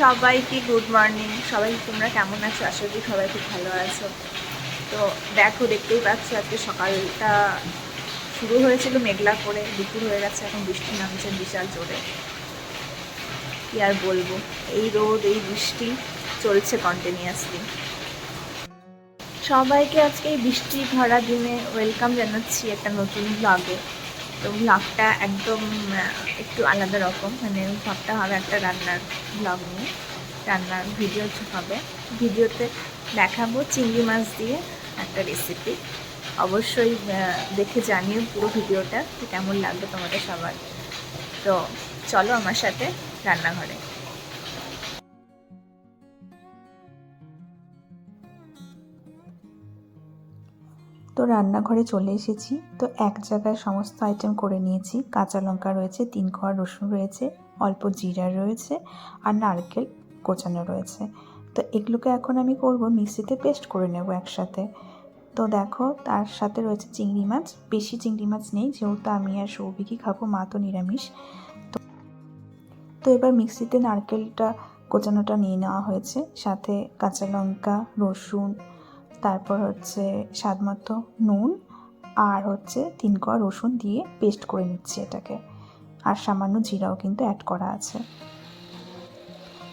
সবাইকে good morning সবাই তোমরা কেমন আছো? আশা করি সবাই খুব ভালো আছো। তো দেখো, দেখতেই পাচ্ছ, আজকে সকালটা শুরু হয়েছিল মেঘলা করে, দুপুর হয়ে গেছে, এখন বৃষ্টি নামছে বিশাল জোরে। কি আর বলব? এই রোদ, এই বৃষ্টি চলছে কন্টিনিউয়াসলি সবাইকে আজকে এই বৃষ্টি ভরা দিনে ওয়েলকাম জানাচ্ছি একটা নতুন ব্লগে তো ব্লগটা একদম একটু আলাদা রকম। মানে সবটা হবে একটা রান্নার ব্লগ নিয়ে। রান্নার ভিডিও হবে। ভিডিওতে দেখাবো চিংড়ি মাছ দিয়ে একটা রেসিপি অবশ্যই দেখে জানিও পুরো ভিডিওটা কেমন লাগবে তোমাদের সবার। তো চলো আমার সাথে রান্নাঘরে। তো রান্নাঘরে চলে এসেছি। তো এক জায়গায় সমস্ত আইটেম করে নিয়েছি। কাঁচা লঙ্কা রয়েছে, তিন কোয়া রসুন রয়েছে, অল্প জিরা রয়েছে আর নারকেল কোচানো রয়েছে। তো এগুলোকে এখন আমি করব মিক্সিতে পেস্ট করে নেব একসাথে। তো দেখো তার সাথে রয়েছে চিংড়ি মাছ। বেশি চিংড়ি মাছ নেই, যেহেতু আমি আর সৌভিকই খাব, মা তো নিরামিষ। তো তো এবার মিক্সিতে নারকেলটা কোচানোটা নিয়ে নেওয়া হয়েছে। সাথে কাঁচা লঙ্কা, রসুন তারপর হচ্ছে স্বাদ মতো নুন আর হচ্ছে তিন কোয়া রসুন দিয়ে পেস্ট করে নিচ্ছি এটাকে। আর সামান্য জিরাও কিন্তু অ্যাড করা আছে।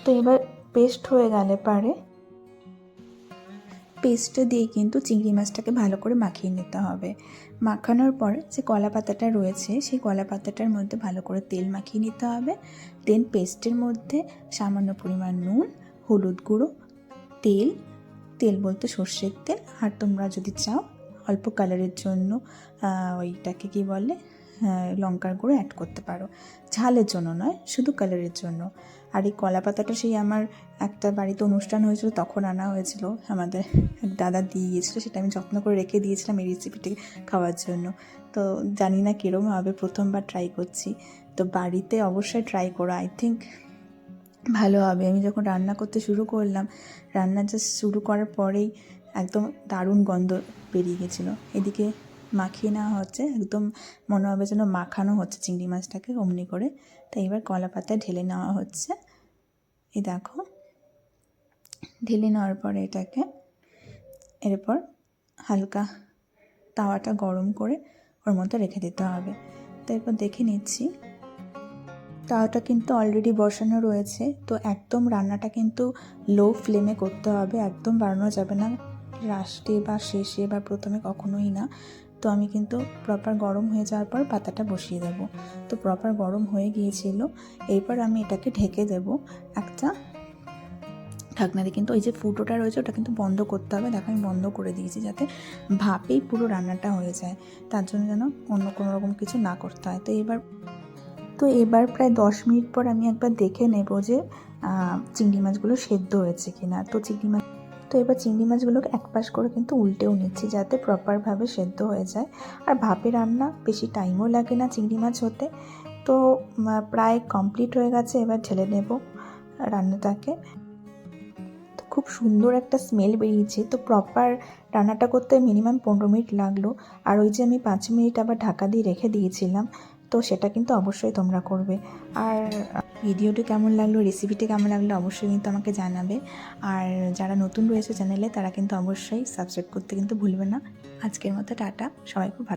তো এবার পেস্ট হয়ে গেলে পারে পেস্টটা দিয়ে কিন্তু চিংড়ি মাছটাকে ভালো করে মাখিয়ে নিতে হবে। মাখানোর পর যে কলা পাতাটা রয়েছে, সেই কলা পাতাটার মধ্যে ভালো করে তেল মাখিয়ে নিতে হবে। দেন পেস্টের মধ্যে সামান্য পরিমাণ নুন, হলুদ গুঁড়ো, তেল তেল বলতে সর্ষের তেল। আর তোমরা যদি চাও, অল্প কালারের জন্য ওইটাকে কি বলে লঙ্কার গুঁড়ো অ্যাড করতে পারো। ঝালের জন্য নয়, শুধু কালারের জন্য। আর এই কলা পাতাটা সেই আমার একটা বাড়িতে অনুষ্ঠান হয়েছিল, তখন আনা হয়েছিল। আমাদের দাদা দিয়ে গিয়েছিল, সেটা আমি যত্ন করে রেখে দিয়েছিলাম এই রেসিপিটিকে খাওয়ার জন্য। তো জানি না কীরকম হবে প্রথমবার ট্রাই করছি। তো বাড়িতে অবশ্যই ট্রাই করো। আই থিঙ্ক ভালো হবে। আমি যখন রান্না করতে শুরু করলাম, রান্না জাস্ট শুরু করার পরেই একদম দারুণ গন্ধ বেরিয়ে গেছিল। এদিকে মাখিয়ে নেওয়া হচ্ছে, একদম মনে হবে যেন মাখানো হচ্ছে চিংড়ি মাছটাকে অমনি করে। তাই এবার কলা পাতায় ঢেলে নেওয়া হচ্ছে। এই দেখো, ঢেলে নেওয়ার পরে এটাকে এরপর হালকা তাওয়াটা গরম করে ওর মধ্যে রেখে দিতে হবে। তো এরপর দেখে নিচ্ছি তাওয়াটা কিন্তু অলরেডি বসানো রয়েছে, তো একদম রান্নাটা কিন্তু লো ফ্লেমে করতে হবে, একদম বাড়ানো যাবে না, লাস্টে বা শেষে বা প্রথমে কখনোই না। তো আমি কিন্তু প্রপার গরম হয়ে যাওয়ার পর পাতাটা বসিয়ে দেব। তো প্রপার গরম হয়ে গিয়েছিল, এরপর আমি এটাকে ঢেকে দেব। একটা ঢাকনা দিয়ে কিন্তু ওই যে ফুটোটা রয়েছে, ওটা কিন্তু বন্ধ করতে হবে। দেখো আমি বন্ধ করে দিয়েছি যাতে ভাপেই পুরো রান্নাটা হয়ে যায়, তার জন্য যেন অন্য কোনো রকম কিছু না করতে হয়। তো এবার তো এবার প্রায় দশ মিনিট পর আমি একবার দেখে নেব যে চিংড়ি মাছগুলো সেদ্ধ হয়েছে কিনা। তো চিংড়ি মাছ, তো এবার চিংড়ি মাছগুলোকে এক পাশ করে কিন্তু উল্টেও নিচ্ছি যাতে প্রপারভাবে সেদ্ধ হয়ে যায়। আর ভাপে রান্না বেশি টাইমও লাগে না চিংড়ি মাছ হতে। তো প্রায় কমপ্লিট হয়ে গেছে, এবার ঢেলে নেব রান্নাটাকে। তো খুব সুন্দর একটা স্মেল বেরিয়েছে। তো প্রপার রান্নাটা করতে মিনিমাম পনেরো মিনিট লাগল। আর ওই যে আমি পাঁচ মিনিট আবার ঢাকা দিয়ে রেখে দিয়েছিলাম তো সেটা কিন্তু অবশ্যই তোমরা করবে। আর, ভিডিওটি কেমন লাগল রেসিপিটি কেমন লাগল অবশ্যই কিন্তু আমাকে জানাবে। আর যারা নতুন রয়েছে চ্যানেলে তারা কিন্তু অবশ্যই সাবস্ক্রাইব করতে কিন্তু ভুলবে না। আজকের মতো টাটা, সবাই খুব ভালো